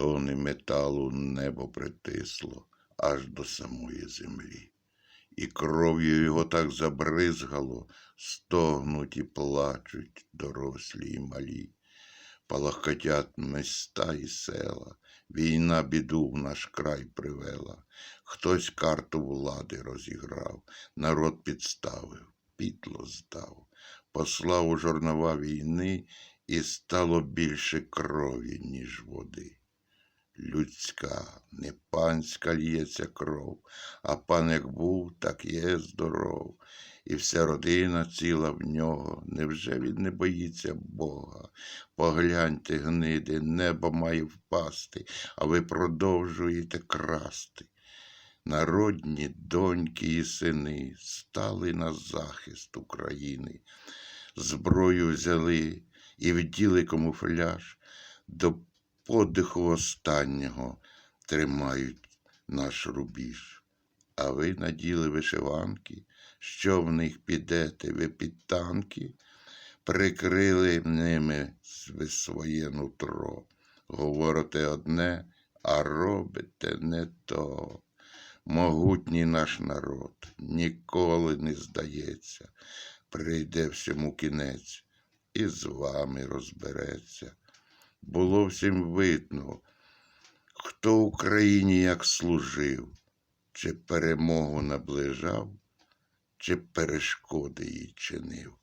тони металу небо притисло аж до самої землі. І кров'ю його так забризгало, стогнуть і плачуть дорослі й малі. Палахкотять міста і села, війна біду в наш край привела. Хтось карту влади розіграв, народ підставив, підло здав, послав у жорнова війни, і стало більше крові, ніж води. Людська, не панська лється кров, а пан як був, так є здоров, і вся родина ціла в нього. Невже він не боїться Бога? Погляньте, гниди, небо має впасти, а ви продовжуєте красти. Народні доньки і сини стали на захист України, зброю взяли і вділи камуфляж до подиху останнього тримають наш рубіж. А ви наділи вишиванки, що в них підете, ви під танки, прикрили ними своє нутро. Говорите одне, а робите не то. Могутній наш народ ніколи не здається, прийде всьому кінець і з вами розбереться. Було всім видно, хто Україні як служив, чи перемогу наближав, чи перешкоди їй чинив.